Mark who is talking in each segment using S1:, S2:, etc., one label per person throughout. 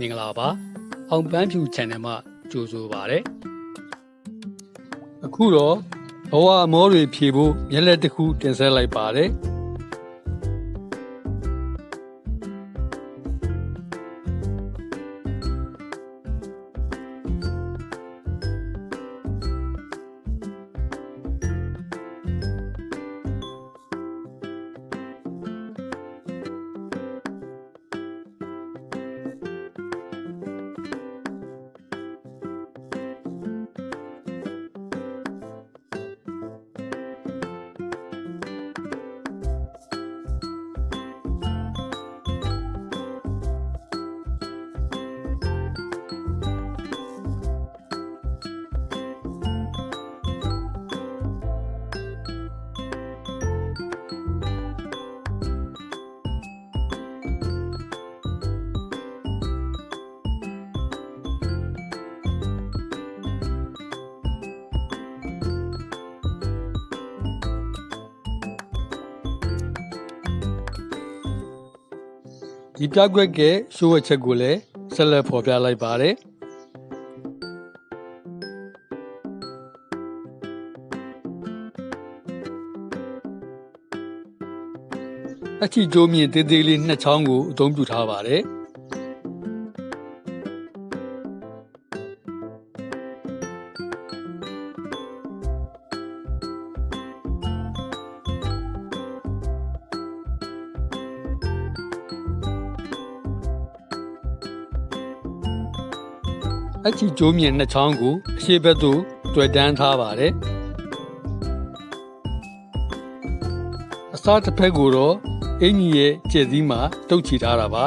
S1: မင်္ဂလာပါအောင်ပန်းဖြူ channel မှာကြိုဆိုပါရစေအခုတော့ဘဝအမောတွေဖြေဖို့မျက်လက်တစ်ခုတင်ဆက်လိုက်ပါတယ် ဒီပြကွက်ကရှိုးဝက်ချက်ကိုလည်းဆက်လက်ဖော်ပြလိုက်ပါတယ်အချီကျိုးမြင့်တေးသေးလေးနှစ်ချောင်းကိုအသုံးပြုထားပါတယ် အချီကျိုးမြင့်နှစ်ချောင်းကိုအရှိဘက်သို့တွေ့တန်းထားပါတယ်အစားတစ်ဖက်ကိုတော့အင်ကြီးရဲ့ကျက်သီးမှာတုတ်ချီထားတာပါ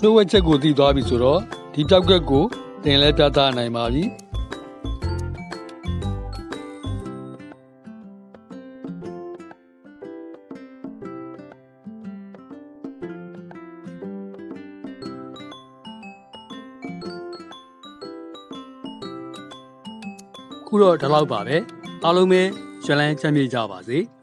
S1: လှုပ်ဝက်ချက်ကိုတည်သွားပြီဆိုတော့ဒီပြောက်ကက်ကိုတင်လဲပြသနိုင်ပါပြီ ခုတော့ဒီလောက်ပါပဲအားလုံးပဲရွှေလန်းချမ်းမြေ့ကြပါစေ။